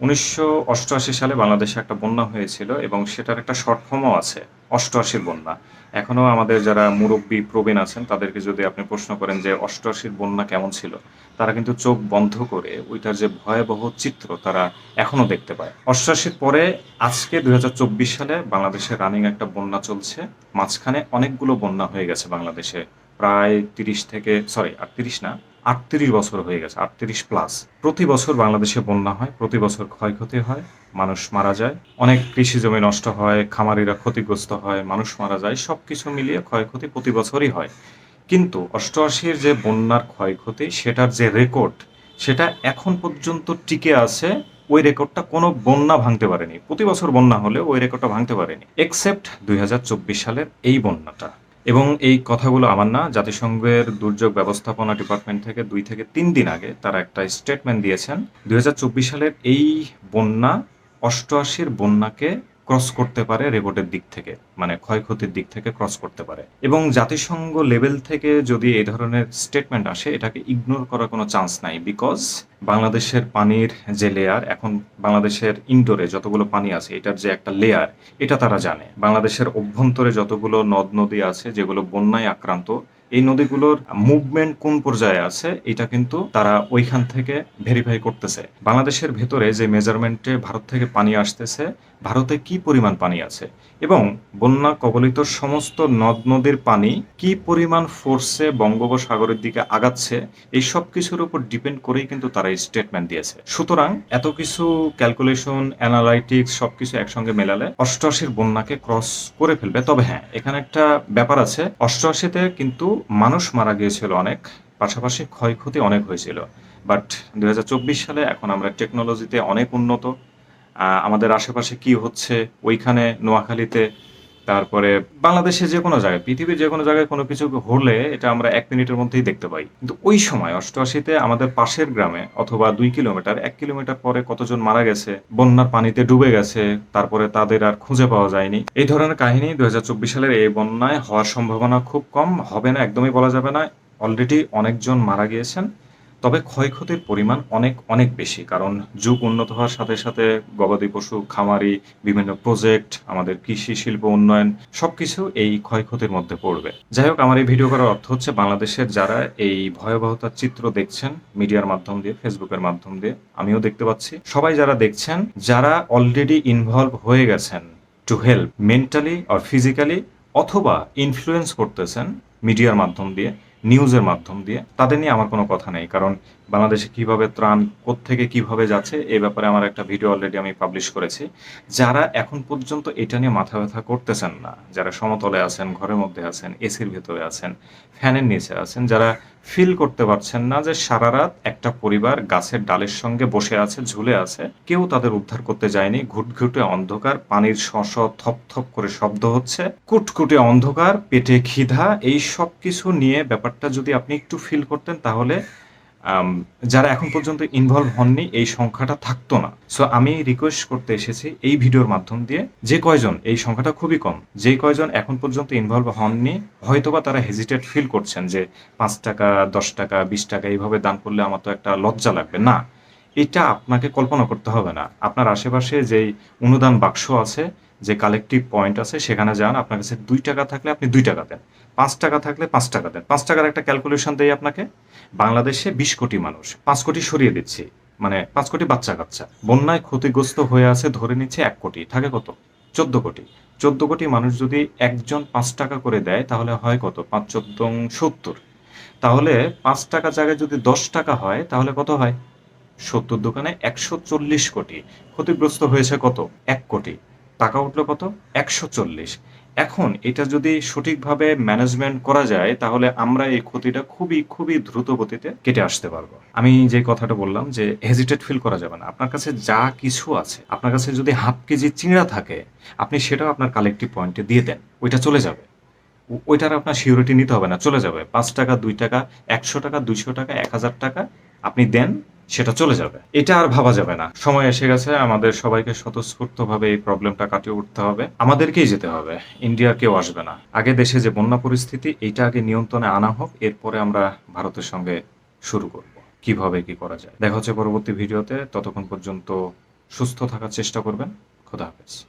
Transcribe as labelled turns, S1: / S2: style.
S1: উনিশশো অষ্টআশি সালে বাংলাদেশে একটা বন্যা হয়েছিল এবং সেটার একটা শর্ট ফর্মও আছে। অষ্টআশির বন্যা। এখনও আমাদের যারা মুরব্বী, প্রবীণ আছেন, তাদেরকে যদি আপনি প্রশ্ন করেন যে অষ্টআশির বন্যা কেমন ছিল, তারা কিন্তু চোখ বন্ধ করে ওইটার যে ভয়াবহ চিত্র তারা এখনও দেখতে পায়। অষ্টআশির পরে আজকে দুই হাজার চব্বিশ সালে বাংলাদেশে রানিং একটা বন্যা চলছে। মাঝখানে অনেকগুলো বন্যা হয়ে গেছে বাংলাদেশে। প্রায় তিরিশ থেকে সরি আর তিরিশ না আটত্রিশ বছর হয়ে গেছে, আটত্রিশ প্লাস প্রতি বছর বাংলাদেশে বন্যা হয়, প্রতি বছর ক্ষয়ক্ষতি হয়, মানুষ মারা যায়। অনেক কৃষি জমি নষ্ট হয়, খামারিরা ক্ষতিগ্রস্ত হয়, মানুষ মারা যায় সব কিছু মিলিয়ে ক্ষয়ক্ষতি প্রতি বছরই হয়। কিন্তু অষ্টআশির যে বন্যার ক্ষয়ক্ষতি, সেটার যে রেকর্ড সেটা এখন পর্যন্ত টিকে আছে, ওই রেকর্ডটা কোনো বন্যা ভাঙতে পারেনি। প্রতি বছর বন্যা হলে ওই রেকর্ডটা ভাঙতে পারেনি এক্সেপ্ট দুই হাজার চব্বিশ সালের এই বন্যাটা। এবং এই কথাগুলো আমার না, জাতিসংঘের দুর্যোগ ব্যবস্থাপনা ডিপার্টমেন্ট থেকে দুই থেকে তিন দিন আগে তারা একটা স্টেটমেন্ট দিয়েছেন। দুই হাজার চব্বিশ সালের এই বন্যা, অষ্টআশির বন্যাকে ক্রস করতে পারে রেকর্ডের দিক থেকে মানে ক্ষয়ক্ষতির দিক থেকে ক্রস করতে পারে। এবং জাতিসংঘ লেভেল থেকে যদি এই ধরনের স্টেটমেন্ট আসে, এটাকে ইগনোর করার কোনো চান্স নাই বিকজ বাংলাদেশের পানির যে লেয়ার এখন বাংলাদেশের ইনডোরে যতগুলো পানি আছে, এটার যে একটা লেয়ার এটা তারা জানে। বাংলাদেশের অভ্যন্তরে যতগুলো নদ নদী আছে, যেগুলো বন্যায় আক্রান্ত, এই নদীগুলোর মুভমেন্ট কোন পর্যায়ে আছে, এটা কিন্তু তারা ওইখান থেকে ভেরিফাই করতেছে। বাংলাদেশের ভেতরে যে মেজারমেন্টে ভারত থেকে পানি আসতেছে ভারতে কি পরিমাণ পানি আছে? এবং বন্যা কবলিত সমস্ত নদ নদীর পানি কি পরিমাণ ফোর্সে বঙ্গোপসাগরের দিকে আগাচ্ছে? এই সব কিছুর উপর ডিপেন্ড করেই কিন্তু তারা এই স্টেটমেন্ট দিয়েছে। সুতরাং এত কিছু ক্যালকুলেশন অ্যানালাইটিক্স সবকিছু একসঙ্গে মেলালে অষ্টআশির বন্যাকে ক্রস করে ফেলবে। তবে হ্যাঁ এখানে একটা ব্যাপার আছে। অষ্টআশিতে কিন্তু মানুষ মারা গিয়েছিল অনেক, পাশাপাশি ক্ষয়ক্ষতি অনেক হয়েছিল। বাট দুই হাজার চব্বিশ সালে এখন আমরা টেকনোলজিতে অনেক উন্নত আমাদের আশেপাশে কি হচ্ছে? ওইখানে নোয়াখালীতে, তারপরে বাংলাদেশে যে কোনো জায়গায়, পৃথিবীর যে কোনো জায়গায় কোনো কিছু হলে এটা আমরা এক মিনিটের মধ্যেই দেখতে পাই। কিন্তু ওই সময়, অষ্টআশিতে আমাদের পাশের গ্রামে অথবা দুই কিলোমিটার, এক কিলোমিটার পরে কতজন মারা গেছে, বন্যার পানিতে ডুবে গেছে, তারপরে তাদের আর খুঁজে পাওয়া যায়নি। এই ধরনের কাহিনী দুই হাজার চব্বিশ সালের এই বন্যায় হওয়ার সম্ভাবনা খুব কম, হবে না, একদমই বলা যাবে না। অলরেডি অনেকজন মারা গিয়েছেন। তবে ক্ষয়ক্ষতির পরিমাণ অনেক অনেক বেশি, কারণ যুগ উন্নত হওয়ার সাথে সাথে গবাদি পশু, খামারি, বিভিন্ন প্রজেক্ট, আমাদের কৃষি, শিল্প, উন্নয়ন, সবকিছু এই ক্ষয়ক্ষতির মধ্যে পড়বে। যাই হোক, আমার এই ভিডিও করার অর্থ হচ্ছে বাংলাদেশের যারা এই ভয়াবহতার চিত্র দেখছেন মিডিয়ার মাধ্যম দিয়ে, ফেসবুকের মাধ্যম দিয়ে, আমিও দেখতে পাচ্ছি। সবাই যারা দেখছেন, যারা অলরেডি ইনভলভ হয়ে গেছেন টু হেল্প মেন্টালি আর ফিজিক্যালি অথবা ইনফ্লুয়েন্স করতেছেন মিডিয়ার মাধ্যম দিয়ে নিউজের মাধ্যম দিয়ে তাদের নিয়ে আমার কোনো কথা নেই। কারণ বাংলাদেশে কীভাবে ত্রাণ থেকে কীভাবে যাচ্ছে এই ব্যাপারে আমার একটা ভিডিও অলরেডি আমি পাবলিশ করেছি। যারা এখন পর্যন্ত এটা নিয়ে মাথা ব্যথা করতেছেন না, যারা সমতলে আছেন, ঘরের মধ্যে আছেন এসির ভেতরে আছেন, ফ্যানের নিচে আছেন, যারা ফিল করতে পারছেন না যে সারা রাত একটা পরিবার গাছের ডালের সঙ্গে বসে আছে, ঝুলে আছে, কেউ তাদের উদ্ধার করতে যায়নি, ঘুটঘুটে অন্ধকার, পানির শস থপ থপ করে শব্দ হচ্ছে, কুটকুটে অন্ধকার, পেটে খিদা, এই সব কিছু নিয়ে ব্যাপারটা যদি আপনি একটু ফিল করতেন তাহলে যারা এখন পর্যন্ত ইনভলভ হননি, এই সংখ্যাটা থাকতো না। সো আমি রিকোয়েস্ট করতে এসেছি এই ভিডিওর মাধ্যম দিয়ে যে কয়জন, এই সংখ্যাটা খুবই কম, যে কয়জন এখন পর্যন্ত ইনভলভ হননি, হয়তোবা তারা হেজিটেট ফিল করছেন যে পাঁচ টাকা, দশ টাকা, বিশ টাকা, এইভাবে দান করলে আমার তো একটা লজ্জা লাগবে। না, এটা আপনাকে কল্পনা করতে হবে না। আপনার আশেপাশে যেই অনুদান বাক্স আছে যে কালেকটিভ পয়েন্ট আছে, সেখানে যান। আপনার কাছে দুই টাকা থাকলে আপনি দুই টাকা দেন। পাঁচ টাকা থাকলে পাঁচ টাকা দেন। পাঁচ টাকার একটা ক্যালকুলেশন দেই আপনাকে। বাংলাদেশে বিশ কোটি মানুষ, পাঁচ কোটি সরিয়ে দিচ্ছি। মানে পাঁচ কোটি বাচ্চা কাচ্চা। বন্যায় ক্ষতিগ্রস্ত হয়ে আছে ধরে নিচ্ছে এক কোটি। থাকে কত? চোদ্দ কোটি। চোদ্দ কোটি মানুষ যদি একজন পাঁচ টাকা করে দেয়, তাহলে হয় কত? পাঁচ চোদ্দ সত্তর। তাহলে পাঁচ টাকা জায়গায় যদি দশ টাকা হয়, তাহলে কত হয়? সত্তর দোকানে একশো চল্লিশ কোটি। ক্ষতিগ্রস্ত হয়েছে কত? এক কোটি। টাকা উঠল কত? একশো চল্লিশ। এখন এটা যদি সঠিকভাবে ম্যানেজমেন্ট করা যায়, তাহলে আমরা এই ক্ষতিটা খুবই খুবই দ্রুত গতিতে কেটে আসতে পারব। আমি যে কথাটা বললাম যে হেজিটেট ফিল করা যাবে না। আপনার কাছে যা কিছু আছে, আপনার কাছে যদি হাফ কেজি চিংড়া থাকে, আপনি সেটাও আপনার কালেকটিভ পয়েন্টে দিয়ে দেন। ওইটা চলে যাবে। ওইটার আপনার সিউরিটি নিতে হবে না। চলে যাবে। পাঁচ টাকা, দুই টাকা, একশো টাকা, দুইশো টাকা, এক হাজার টাকা আপনি দেন। সেটা চলে যাবে। এটা আর ভাবা যাবে না। সময় এসে গেছে, আমাদের সবাইকে স্বতঃস্ফূর্তভাবে এই প্রবলেমটা কাটিয়ে উঠতে হবে। আমাদেরকেই যেতে হবে। ইন্ডিয়া কেউ আসবে না। আগে দেশে যে বন্যা পরিস্থিতি, এটা আগে নিয়ন্ত্রণে আনা হোক, এরপরে আমরা ভারতের সঙ্গে শুরু করব। কীভাবে, কি করা যায়? দেখা হচ্ছে পরবর্তী ভিডিওতে। ততক্ষণ পর্যন্ত সুস্থ থাকার চেষ্টা করবেন। খোদা হাফেজ।